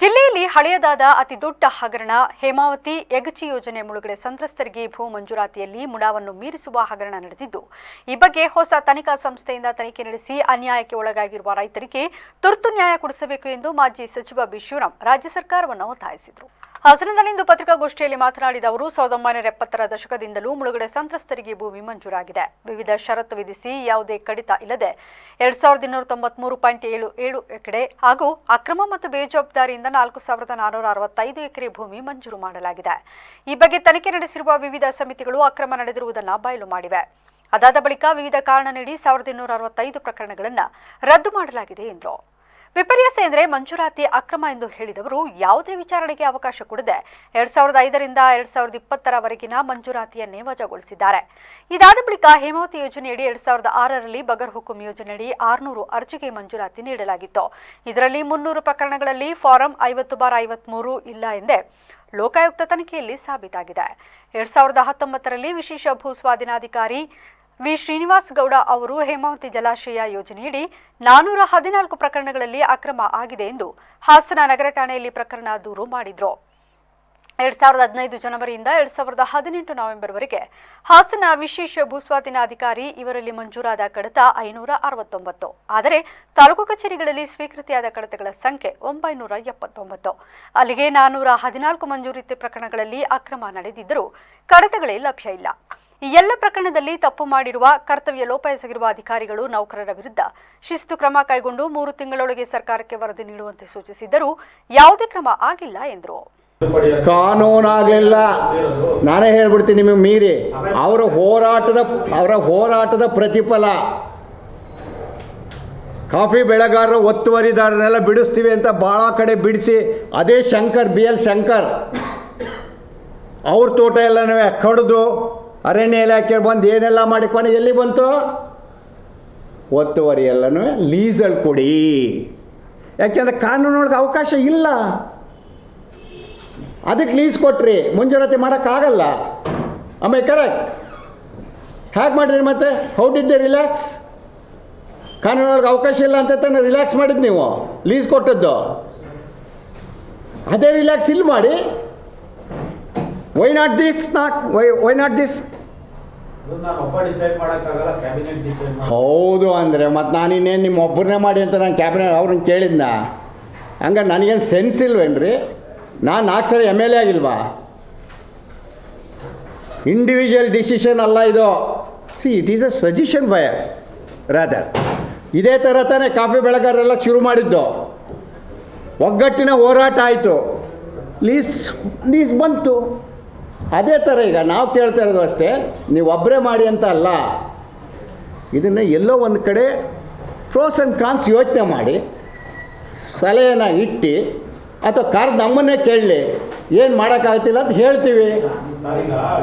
ಜಿಲ್ಲೆಯಲ್ಲಿ ಹಳೆಯದಾದ ಅತಿ ದೊಡ್ಡ ಹಗರಣ ಹೇಮಾವತಿ ಯಗಚಿ ಯೋಜನೆ ಮುಳುಗಡೆ ಸಂತ್ರಸ್ತರಿಗೆ ಭೂ ಮಂಜೂರಾತಿಯಲ್ಲಿ ಮುಡಾವನ್ನು ಮೀರಿಸುವ ಹಗರಣ ನಡೆದಿದ್ದು, ಈ ಬಗ್ಗೆ ಹೊಸ ತನಿಖಾ ಸಂಸ್ಥೆಯಿಂದ ತನಿಖೆ ನಡೆಸಿ ಅನ್ಯಾಯಕ್ಕೆ ಒಳಗಾಗಿರುವ ರೈತರಿಗೆ ತುರ್ತು ನ್ಯಾಯ ಕೊಡಿಸಬೇಕು ಎಂದು ಮಾಜಿ ಸಚಿವ ಬಿ ರಾಜ್ಯ ಸರ್ಕಾರವನ್ನು ಒತ್ತಾಯಿಸಿದರು. ಹಾಸನದಲ್ಲಿಂದು ಪತ್ರಿಕಾಗೋಷ್ಠಿಯಲ್ಲಿ ಮಾತನಾಡಿದ ಅವರು, ಸಾವಿರದ ಒಂಬೈನೂರ ಎಪ್ಪತ್ತರ ದಶಕದಿಂದಲೂ ಮುಳುಗಡೆ ಸಂತ್ರಸ್ತರಿಗೆ ಭೂಮಿ ಮಂಜೂರಾಗಿದೆ. ವಿವಿಧ ಷರತ್ತು ವಿಧಿಸಿ ಯಾವುದೇ ಕಡಿತ ಇಲ್ಲದೆ ಎರಡ್ ಸಾವಿರದ ಇನ್ನೂರ ತೊಂಬತ್ಮೂರು ಪಾಯಿಂಟ್ ಏಳು ಏಳು ಎಕರೆ ಹಾಗೂ ಅಕ್ರಮ ಮತ್ತು ಬೇಜವಾಬ್ದಾರಿಯಿಂದ ನಾಲ್ಕು ಸಾವಿರದ ನಾನೂರ ಅರವತ್ತೈದು ಎಕರೆ ಭೂಮಿ ಮಂಜೂರು ಮಾಡಲಾಗಿದೆ. ಈ ಬಗ್ಗೆ ತನಿಖೆ ನಡೆಸಿರುವ ವಿವಿಧ ಸಮಿತಿಗಳು ಅಕ್ರಮ ನಡೆದಿರುವುದನ್ನು ಬಯಲು ಮಾಡಿವೆ. ಅದಾದ ಬಳಿಕ ವಿವಿಧ ಕಾರಣ ನೀಡಿ ಸಾವಿರದ ಇನ್ನೂರ ಅರವತ್ತೈದು ಪ್ರಕರಣಗಳನ್ನು ರದ್ದು ಮಾಡಲಾಗಿದೆ ಎಂದರು. ವಿಪರ್ಯಾಸ ಎಂದರೆ ಮಂಜೂರಾತಿ ಅಕ್ರಮ ಎಂದು ಹೇಳಿದವರು ಯಾವುದೇ ವಿಚಾರಣೆಗೆ ಅವಕಾಶ ಕೊಡದೆ ಎರಡ್ ಸಾವಿರದ ಐದರಿಂದ ಎರಡ್ ಸಾವಿರದ ಇಪ್ಪತ್ತರವರೆಗಿನ ಮಂಜೂರಾತಿಯನ್ನೇ ವಜಾಗೊಳಿಸಿದ್ದಾರೆ. ಇದಾದ ಬಳಿಕ ಹೇಮಾವತಿ ಯೋಜನೆಯಡಿ ಎರಡ್ ಸಾವಿರದ ಆರರಲ್ಲಿ ಬಗರ್ ಹುಕುಂ ಯೋಜನೆಯಡಿ ಆರುನೂರು ಅರ್ಜಿಗೆ ಮಂಜೂರಾತಿ ನೀಡಲಾಗಿತ್ತು. ಇದರಲ್ಲಿ ಮುನ್ನೂರು ಪ್ರಕರಣಗಳಲ್ಲಿ ಫಾರಂ ಐವತ್ತು ಬಾರ್ ಐವತ್ಮೂರು ಇಲ್ಲ ಎಂದೇ ಲೋಕಾಯುಕ್ತ ತನಿಖೆಯಲ್ಲಿ ಸಾಬೀತಾಗಿದೆ. ಎರಡ್ ಸಾವಿರದ ಹತ್ತೊಂಬತ್ತರಲ್ಲಿ ವಿಶೇಷ ಭೂ ಸ್ವಾಧೀನಾಧಿಕಾರಿ ವಿ. ಶ್ರೀನಿವಾಸ್ ಗೌಡ ಅವರು ಹೇಮಾವತಿ ಜಲಾಶಯ ಯೋಜನೆಯಡಿ ನಾನೂರ ಹದಿನಾಲ್ಕು ಪ್ರಕರಣಗಳಲ್ಲಿ ಅಕ್ರಮ ಆಗಿದೆ ಎಂದು ಹಾಸನ ನಗರ ಠಾಣೆಯಲ್ಲಿ ಪ್ರಕರಣ ದೂರು ಮಾಡಿದ್ರು. ಎರಡ್ ಸಾವಿರದ ಹದಿನೈದು ಜನವರಿಯಿಂದ ಎರಡ್ ಸಾವಿರದ ಹದಿನೆಂಟು ನವೆಂಬರ್ವರೆಗೆ ಹಾಸನ ವಿಶೇಷ ಭೂಸ್ವಾಧೀನ ಅಧಿಕಾರಿ ಇವರಲ್ಲಿ ಮಂಜೂರಾದ ಕಡತ ಐನೂರ ಅರವತ್ತೊಂಬತ್ತು. ಆದರೆ ತಾಲೂಕು ಕಚೇರಿಗಳಲ್ಲಿ ಸ್ವೀಕೃತಿಯಾದ ಕಡತಗಳ ಸಂಖ್ಯೆ ಒಂಬೈನೂರ ಎಪ್ಪತ್ತೊಂಬತ್ತು. ಅಲ್ಲಿಗೆ ನಾನೂರ ಹದಿನಾಲ್ಕು ಮಂಜೂರಿತಿ ಪ್ರಕರಣಗಳಲ್ಲಿ ಅಕ್ರಮ ನಡೆದಿದ್ದರೂ ಕಡತಗಳೇ ಲಭ್ಯ ಇಲ್ಲ. ಈ ಎಲ್ಲ ಪ್ರಕರಣದಲ್ಲಿ ತಪ್ಪು ಮಾಡಿರುವ ಕರ್ತವ್ಯ ಲೋಪ ಎಸಗಿರುವ ಅಧಿಕಾರಿಗಳು ನೌಕರರ ವಿರುದ್ಧ ಶಿಸ್ತು ಕ್ರಮ ಕೈಗೊಂಡು ಮೂರು ತಿಂಗಳೊಳಗೆ ಸರ್ಕಾರಕ್ಕೆ ವರದಿ ನೀಡುವಂತೆ ಸೂಚಿಸಿದ್ದರೂ ಯಾವುದೇ ಕ್ರಮ ಆಗಿಲ್ಲ ಎಂದರು. ಕಾನೂನಾಗಲಿಲ್ಲ. ನಾನೇ ಹೇಳ್ಬಿಡ್ತೀನಿ ನಿಮಗೆ ಮೀರಿ. ಅವರ ಹೋರಾಟದ ಅವರ ಹೋರಾಟದ ಪ್ರತಿಫಲ. ಕಾಫಿ ಬೆಳೆಗಾರರು ಒತ್ತುವರಿದಾರರೆಲ್ಲ ಬಿಡಿಸ್ತೀವಿ ಅಂತ ಭಾಳ ಕಡೆ ಬಿಡಿಸಿ ಅದೇ ಶಂಕರ್, ಬಿ ಎಲ್ ಶಂಕರ್. ಅವ್ರ ತೋಟ ಎಲ್ಲನೂ ಕಡಿದು ಅರಣ್ಯ ಇಲಾಖೆ ಬಂದು ಏನೆಲ್ಲ ಮಾಡಿ ಕೊನೆ ಎಲ್ಲಿ ಬಂತು? ಒತ್ತುವರಿ ಎಲ್ಲನೂ ಲೀಸಲ್ಲಿ ಕೊಡಿ. ಯಾಕೆಂದ್ರೆ ಕಾನೂನೊಳಗೆ ಅವಕಾಶ ಇಲ್ಲ. ಅದಕ್ಕೆ ಲೀಸ್ ಕೊಟ್ರಿ ಮುಂಜಾನೆ ಮಾಡೋಕ್ಕಾಗಲ್ಲ. ಆಮೇಲೆ ಕರೆಕ್ಟ್ ಹೇಗೆ ಮಾಡಿದ್ರಿ ಮತ್ತೆ? ಹೌ ಡಿಡ್ ದೆ ರಿಲ್ಯಾಕ್ಸ್ ಕಾನೂನೊಳಗೆ ಅವಕಾಶ ಇಲ್ಲ ಅಂತ ತಾನೇ ರಿಲ್ಯಾಕ್ಸ್ ಮಾಡಿದ್ದು ನೀವು? ಲೀಸ್ ಕೊಟ್ಟದ್ದು. ಅದೇ ರಿಲ್ಯಾಕ್ಸ್ ಇಲ್ಲಿ ಮಾಡಿ. Why not this not why why not this ಹೌದು ಅಂದರೆ, ಮತ್ತು ನಾನು ಇನ್ನೇನು ನಿಮ್ಮ ಒಬ್ಬರನ್ನೇ ಮಾಡಿ ಅಂತ ನಾನು ಕ್ಯಾಬಿನೆಟ್ ಅವ್ರನ್ನ ಕೇಳಿದ್ನ? ಹಂಗ ನನಗೇನು ಸೆನ್ಸ್ ಇಲ್ವೇನ್ರಿ? ನಾನು ನಾಲ್ಕು ಸರಿ ಎಂ ಎಲ್ ಎ ಆಗಿಲ್ವಾ? ಇಂಡಿವಿಜುವಲ್ ಡಿಸಿಷನ್ ಅಲ್ಲ ಇದು. See it is a suggestion bias rather ಇದೇ ಥರ ತಾನೇ ಕಾಫಿ ಬೆಳೆಗಾರರೆಲ್ಲ ಶುರು ಮಾಡಿದ್ದು. ಒಗ್ಗಟ್ಟಿನ ಹೋರಾಟ ಆಯಿತು. ಲೀಸ್ ಲೀಸ್ ಬಂತು. ಅದೇ ಥರ ಈಗ ನಾವು ಕೇಳ್ತಾ ಇರೋದು ಅಷ್ಟೇ, ನೀವು ಒಬ್ಬರೇ ಮಾಡಿ ಅಂತ ಅಲ್ಲ. ಇದನ್ನು ಎಲ್ಲೋ ಒಂದು ಕಡೆ ಪ್ರೋಸ್ ಆ್ಯಂಡ್ ಕಾನ್ಸ್ ಯೋಚನೆ ಮಾಡಿ ಸಲಹೆನ ಇಟ್ಟು, ಅಥವಾ ಕಾರ್ ನಮ್ಮನ್ನೇ ಕೇಳಲಿ, ಏನು ಮಾಡೋಕ್ಕಾಗ್ತಿಲ್ಲ ಅಂತ ಹೇಳ್ತೀವಿ.